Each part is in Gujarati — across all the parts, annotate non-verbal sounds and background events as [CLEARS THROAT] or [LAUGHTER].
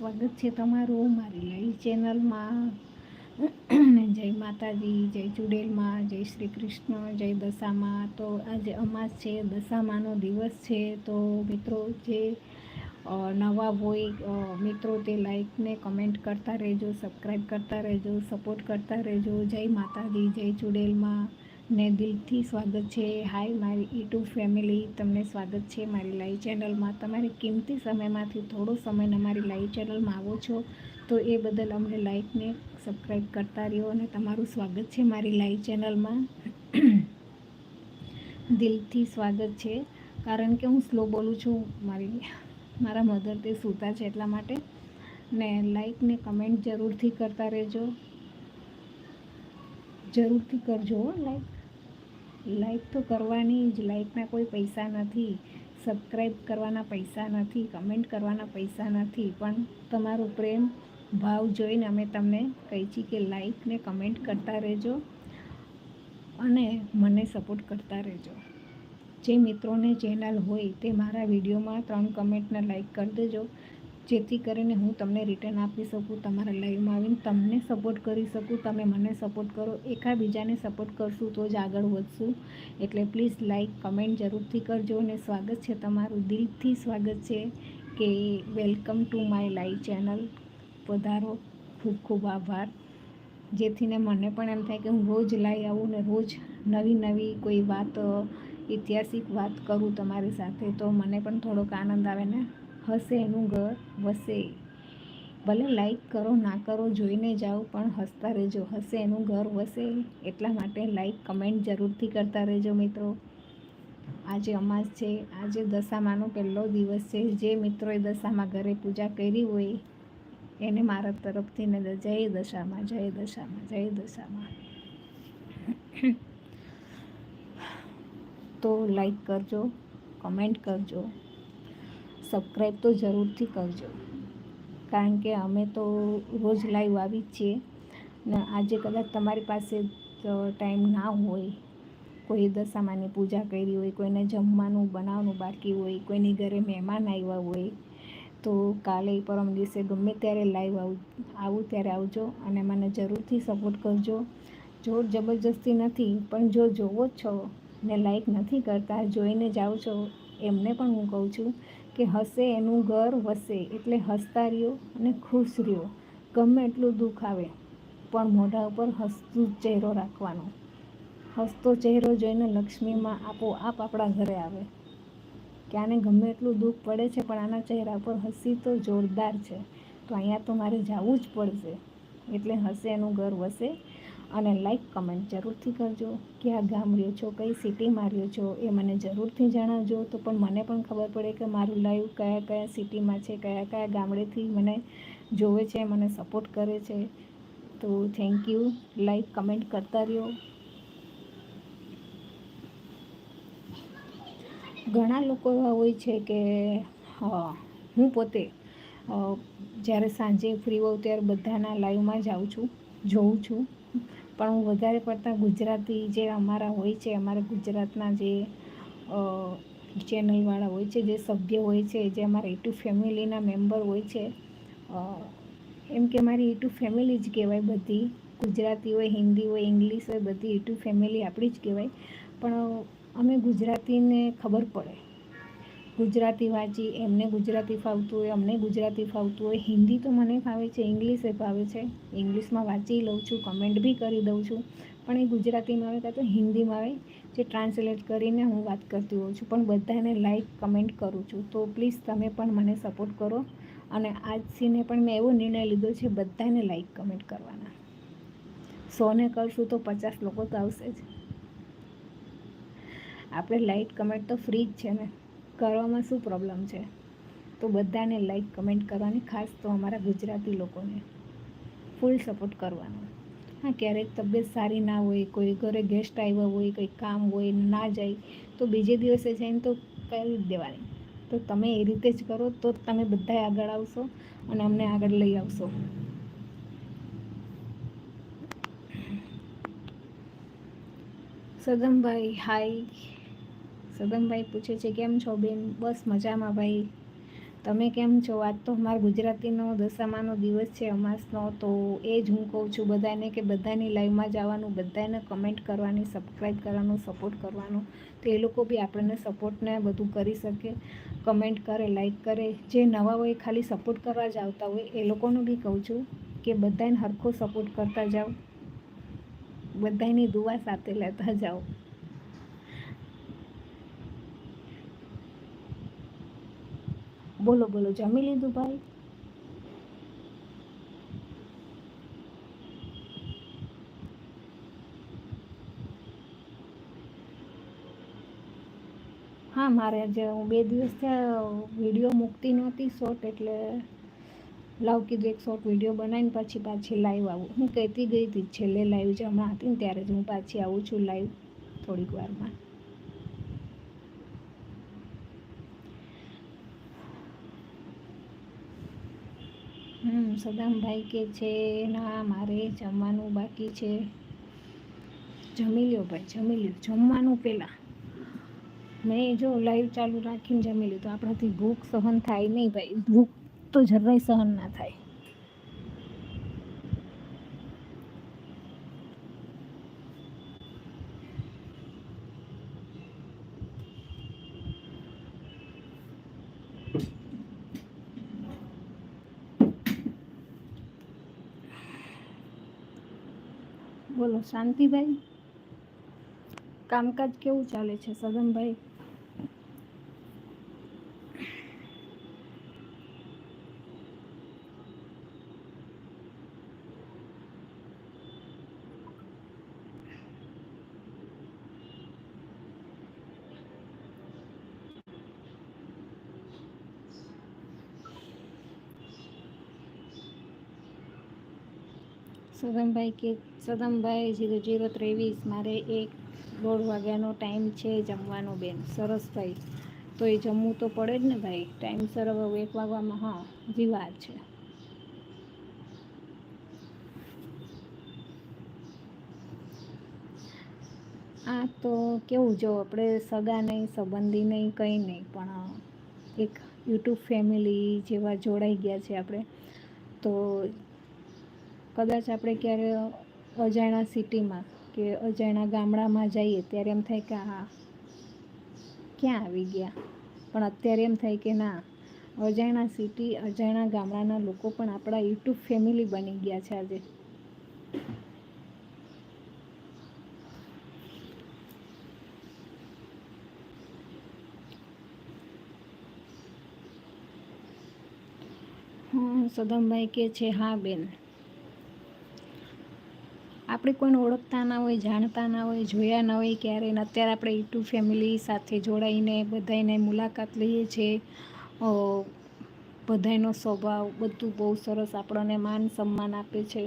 સ્વાગત છે તમારું મારી લાઈવ ચેનલમાં. જય માતાજી, જય ચુડેલમાં, જય શ્રી કૃષ્ણ, જય દશામાં. તો આજે અમાસ છે, દશામાનો દિવસ છે. તો મિત્રો જે નવા હોય મિત્રો તે લાઈકને કમેન્ટ કરતા રહેજો, સબસ્ક્રાઈબ કરતા રહેજો, સપોર્ટ કરતા રહેજો. જય માતાજી, જય ચુડેલમાં. ને દિલથી સ્વાગત છે. હાય મારી યુટ્યુબ ફેમિલી તમને સ્વાગત છે મારી લાઈવ ચેનલમાં તમારી કિંમતી સમયમાંથી થોડો સમય અમારી લાઈવ ચેનલમાં આવો છો, તો એ બદલ અમને લાઈકને સબસ્ક્રાઈબ કરતા રહ્યો અને તમારું સ્વાગત છે મારી લાઈવ ચેનલમાં [CLEARS THROAT] દિલથી સ્વાગત છે, કારણ કે હું સ્લો બોલું છું. મારી, મારા મધર તે સૂતા છે એટલા માટે. ને લાઈક ને કમેન્ટ જરૂરથી કરતા રહેજો. જરૂરથી કરજો લાઈક લાઈક તો કરવાની જ. લાઈકના કોઈ પૈસા નથી. સબસ્ક્રાઈબ કરવાના પૈસા નથી. કમેન્ટ કરવાના પૈસા નથી. પણ તમારો પ્રેમ, ભાવ જોઈને અમે તમને કહી છીએ કે લાઈકને કમેન્ટ કરતા રહેજો અને મને સપોર્ટ કરતા રહેજો. જે મિત્રોને ચેનલ હોય તે મારા વિડીયોમાં ત્રણ કમેન્ટને લાઈક કરી દેજો. જેથી કરીને હું તમને રિટર્ન આપી શકું, તમારા લાઈવમાં આવીને તમને સપોર્ટ કરી શકું, તમે મને સપોર્ટ કરો, એકાબીજાને સપોર્ટ કરશું તો જ આગળ વધશું. એટલે પ્લીઝ લાઈક કમેન્ટ જરૂરથી કરજો અને સ્વાગત છે તમારું, દિલથી સ્વાગત છે કે welcome to my live channel વધારો, ખૂબ ખૂબ આભાર. જેથીને મને પણ એમ થાય કે હું રોજ લાઈ આવું ને રોજ નવી નવી કોઈ વાત ઐતિહાસિક વાત કરું તમારી સાથે, તો મને પણ થોડોક આનંદ આવે ને. હસે એનું ઘર વસે. ભલે લાઈક કરો, ના કરો, જોઈને જાઓ, પણ હસતા રહેજો. હસે એનું ઘર વસે. એટલા માટે લાઈક કમેન્ટ જરૂરથી કરતા રહેજો મિત્રો. આજે અમાસ છે. આજે દશામાનો પહેલો દિવસ છે. જે મિત્રોએ દશામાં ઘરે પૂજા કરી હોય, એને મારા તરફથી ને જય દશામાં જય દશામાં જય દશામાં. તો લાઈક કરજો કમેન્ટ કરજો. સબસ્ક્રાઈબ તો જરૂરથી કરજો. કારણ કે અમે તો રોજ લાઈવ આવી જ છીએ. ને આજે કદાચ તમારી પાસે ટાઈમ ના હોય. કોઈ દશામાની પૂજા કરી હોય, કોઈને જમવાનું બનાવવાનું બાકી હોય, કોઈની ઘરે મહેમાન આવ્યા હોય, તો કાલે પરમ દિવસે ગમે ત્યારે લાઈવ આવું આવું ત્યારે આવજો અને મને જરૂરથી સપોર્ટ કરજો. જોર જબરજસ્તી નથી, પણ જો જોવો જ છો ને લાઈક નથી કરતા, જોઈને જાઓ છો એમને પણ હું કહું છું કે હસે એનું ઘર વસે એટલે હસતા રહ્યો અને ખુશ રહ્યો. ગમે એટલું દુઃખ આવે, પણ મોઢા ઉપર હસતું ચહેરો રાખવાનો. હસતો ચહેરો જોઈને લક્ષ્મીમાં આપોઆપ આપણા ઘરે આવે. કે આને ગમે એટલું દુઃખ પડે છે, પણ આના ચહેરા પર હસી તો જોરદાર છે. તો અહીંયા તો મારે જવું જ પડશે. એટલે હસે એનું ઘર વસે અને લાઈક કમેન્ટ જરૂરથી કરજો ક્યાં ગામ રહ્યો છો કઈ સિટીમાં રહ્યો છો એ મને જરૂરથી જણાવજો. તો પણ મને પણ ખબર પડે કે મારું લાઈવ કયા કયા સિટીમાં છે કયા કયા ગામડેથી મને જોવે છે મને સપોર્ટ કરે છે. તો થેન્ક યુ લાઈક કમેન્ટ કરતા રહ્યો. ઘણા લોકો એવા હોય છે કે હા, હું પોતે જ્યારે સાંજે ફ્રી હોઉં ત્યારે બધાના લાઈવમાં જાઉં છું જોઉં છું. પણ હું વધારે પડતા ગુજરાતી જે અમારા હોય છે, અમારા ગુજરાતના જે ચેનલવાળા હોય છે, જે સભ્ય હોય છે, જે અમારા યુટ્યુબ ફેમિલીના મેમ્બર હોય છે એમ કે મારી યુટ્યુબ ફેમિલી જ કહેવાય બધી. ગુજરાતી હોય, હિન્દી હોય, ઇંગ્લિશ હોય, બધી યુટ્યુબ ફેમિલી આપણી જ કહેવાય. પણ અમે ગુજરાતીને ખબર પડે. ગુજરાતી વાંચી, એમને ગુજરાતી ફાવતું હોય, અમને ગુજરાતી ફાવતું હોય. હિન્દી તો મને ફાવે છે, ઇંગ્લિશે ફાવે છે. ઇંગ્લિશમાં વાંચી લઉં છું કમેન્ટ બી કરી દઉં છું. પણ એ ગુજરાતીમાં આવે કાં તો હિન્દીમાં આવે, જે ટ્રાન્સલેટ કરીને હું વાત કરતી હોઉં છું. પણ બધાને લાઈક કમેન્ટ કરું છું. તો પ્લીઝ તમે પણ મને સપોર્ટ કરો. અને આજથીને પણ મેં એવો નિર્ણય લીધો છે, બધાને લાઈક કમેન્ટ કરવાના. સોને કરશું તો પચાસ લોકો તો આવશે જ. આપણે લાઈક કમેન્ટ તો ફ્રી જ છે ને. કરવામાં શું પ્રોબ્લેમ છે? તો બધાને લાઈક કમેન્ટ કરવાની, ખાસ તો અમારા ગુજરાતી લોકોને. ફૂલ સપોર્ટ કરવાનો. હા, ક્યારેક તબિયત સારી ના હોય, કોઈ ઘરે ગેસ્ટ આવ્યા હોય, કંઈ કામ હોય, ના જાય, તો બીજે દિવસે જઈને તો કરી જ દેવાની. તો તમે એ રીતે જ કરો, તો તમે બધાય આગળ આવશો અને અમને આગળ લઈ આવશો. સદમભાઈ હાય સદમભાઈ પૂછે છે, કેમ છો બેન? બસ મજામાં ભાઈ. તમે કેમ છો? આજ તો અમારા ગુજરાતીનો દશામાનો દિવસ છે, અમાસનો. તો એ જ હું કહું છું બધાને કે બધાની લાઈવમાં જવાનું, બધાને કમેન્ટ કરવાની, સબસ્ક્રાઈબ કરવાનું, સપોર્ટ કરવાનું. તો એ લોકો બી આપણને સપોર્ટને બધું કરી શકે. કમેન્ટ કરે, લાઈક કરે. જે નવા હોય ખાલી સપોર્ટ કરવા જ આવતા હોય. એ લોકોનું બી કહું છું કે બધાને હરખો સપોર્ટ કરતા જાઓ. બધાની દુઆ સાથે લેતા જાઓ. બોલો બોલો, જમી લીધું ભાઈ? હા, મારે આજે હું બે દિવસ વીડિયો મૂકતી નહોતી શોર્ટ એટલે લાવ કીધું એક શોર્ટ વીડિયો બનાવીને પછી પાછી લાઈવ આવું. હું કહેતી ગઈ હતી, છેલ્લે લાઈવ જે હમણાં હતી ને ત્યારે જ હું પાછી આવું છું લાઈવ થોડીક વારમાં. હમ, સદામભાઈ કે છે, ના, મારે જમવાનું બાકી છે. જમી લ્યો ભાઈ, જમી લ્યો, જમવાનું પહેલાં મેં જો લાઈવ ચાલુ રાખીને જમી લીધું આપણાથી ભૂખ સહન થાય નહીં ભાઈ, ભૂખ તો જરાય સહન ના થાય. બોલો શાંતિભાઈ? કામકાજ કેવું ચાલે છે સદનભાઈ સદમભાઈ કે સદમભાઈ જીરો જીરો ત્રેવીસ, મારે એક દોઢ વાગ્યાનો ટાઈમ છે જમવાનો બેન, સરસ ભાઈ તો એ જમવું તો પડે જ ને ભાઈ ટાઈમસર હવે એક વાગવામાં, હા હજી છે. આ તો કેવું, જો આપણે સગા નહીં, સંબંધી નહીં, કંઈ નહીં, પણ એક યુટ્યુબ ફેમિલી જેવા જોડાઈ ગયા છે આપણે, તો કદાચ આપણે ક્યારે અજાણા સિટીમાં કે અજાણ્યા ગામડામાં જઈએ ત્યારે એમ થાય કે હા, ક્યાં આવી ગયા? પણ અત્યારે એમ થાય કે ના અજાણા સિટી, અજાણ્યા ગામડાના લોકો પણ આપણા યુટ્યુબ ફેમિલી બની ગયા છે આજે. સદમભાઈ કે છે, હા બેન. આપણે કોઈને ઓળખતા ના હોય, જાણતા ના હોય, જોયા ના હોય ક્યારે ને અત્યારે આપણે યુટ્યુબ ફેમિલી સાથે જોડાઈને બધાને મુલાકાત લઈએ છીએ. બધાનો સ્વભાવ બધું બહુ સરસ આપણને માન સન્માન આપે છે.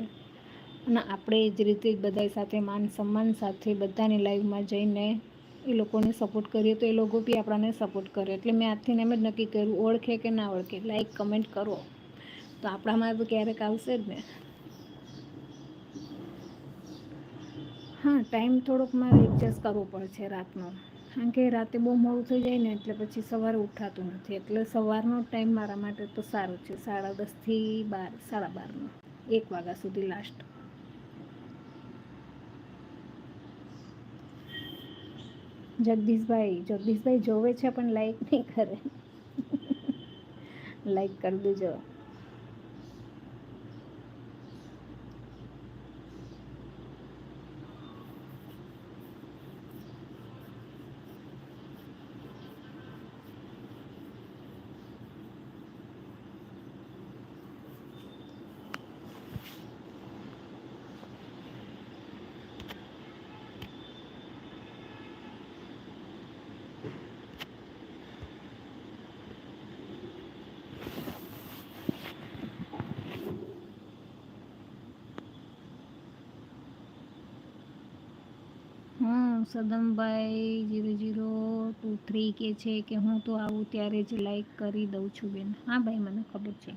અને આપણે જ રીતે બધા સાથે માન સન્માન સાથે બધાની લાઈવમાં જઈને એ લોકોને સપોર્ટ કરીએ તો એ લોકો બી આપણને સપોર્ટ કરે. એટલે મેં આજથી એમ જ નક્કી કર્યું, ઓળખે કે ના ઓળખે લાઈક કમેન્ટ કરો. તો આપણામાં તો ક્યારેક આવશે જ ને. હા ટાઈમ થોડોક મારે એડજસ્ટ કરવો પડશે રાતનો. કારણ કે રાતે બહુ મોડું થઈ જાય ને એટલે પછી સવારે ઉઠાતું નથી. એટલે સવારનો ટાઈમ મારા માટે તો સારો છે. સાડા દસથી બાર, સાડા બારનો. એક વાગ્યા સુધી લાસ્ટ જગદીશભાઈ જગદીશભાઈ જોવે છે, પણ લાઈક નહીં કરે. [LAUGHS] લાઈક કરી દેજો હા સદમભાઈ જીરો જીરો ટુ થ્રી કે છે કે હું તો આવું ત્યારે જ લાઈક કરી દઉં છું બેન. હા ભાઈ, મને ખબર છે.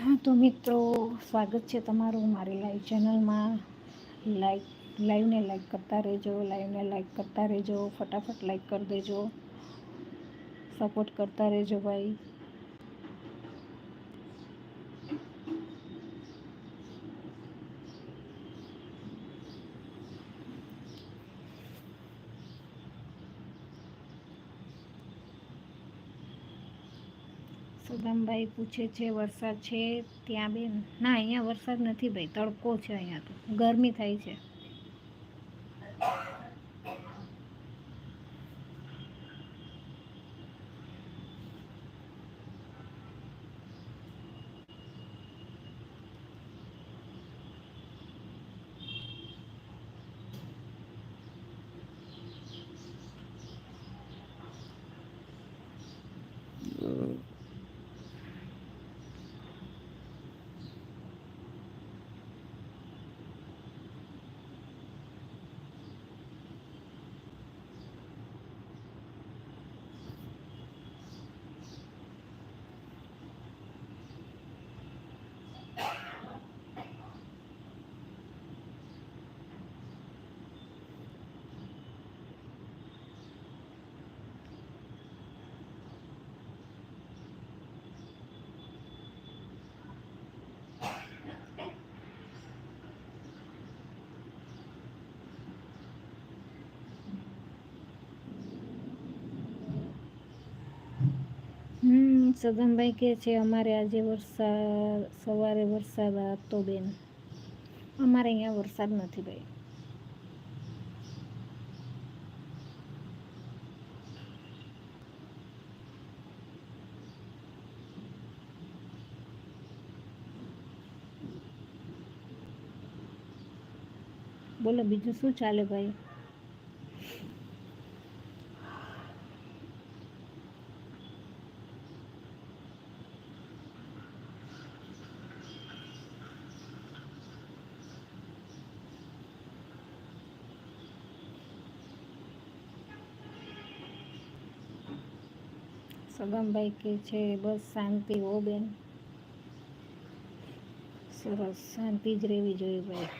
હા, તો મિત્રો, સ્વાગત છે તમારું મારી લાઈવ ચેનલમાં લાઈક લાઈવને લાઈક કરતા રહેજો લાઈવને લાઈક કરતા રહેજો, ફટાફટ લાઈક કરી દેજો. સપોર્ટ કરતા રહેજો ભાઈ. સુદામભાઈ પૂછે છે, વરસાદ છે, ત્યાં બેન, ના, અહીંયા વરસાદ નથી ભાઈ, તડકો છે અહીંયા તો, ગરમી થાય છે. હમ સદનભાઈ કહે છે, અમારે આજે વરસાદ સવારે વરસાદ આવતો બેન. અમારે અહીંયા વરસાદ નથી ભાઈ. બોલો, બીજું શું ચાલે ભાઈ? સગમભાઈ કે છે બસ શાંતિ હો બેન. સરસ શાંતિ જ રહેવી જોઈએ ભાઈ.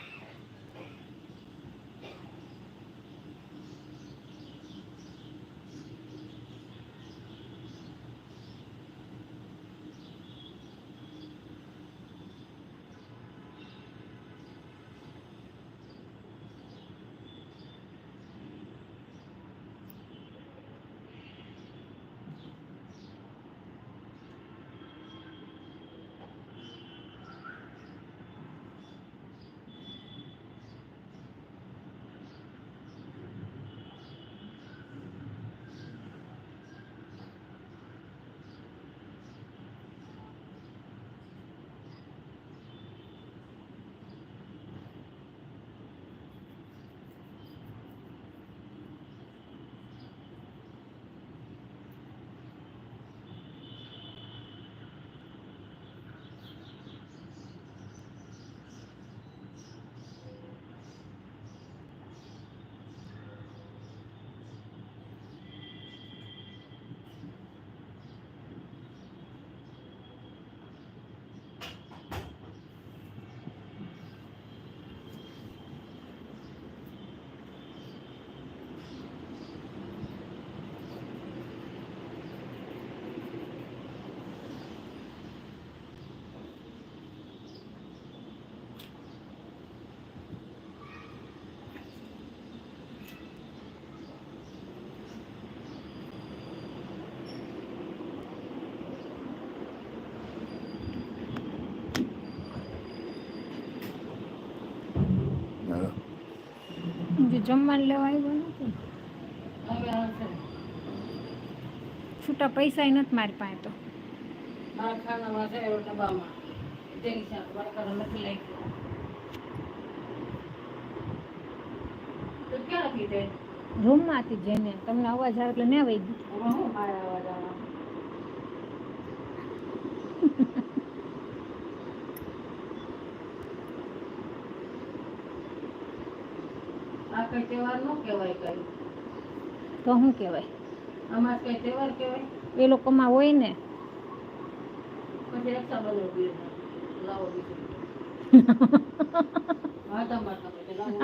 જે જમવાનું લેવા આવ્યો નથી છૂટા પૈસા નથી મારી પાસે તો. રૂમમાંથી જઈને. તમને અવાજ આવે એટલે ને વહી ગઈ આમાં શું મારા અવાજ આમાં આ કઈ તહેવાર નો કહેવાય કઈ? તો શું કહેવાય? આમાં કઈ તહેવાર કહેવાય? એ લોકોમાં હોય ને. પછી રક્ષાબંધન બી લાવો હા [LAUGHS] તમારે તમે લાવો.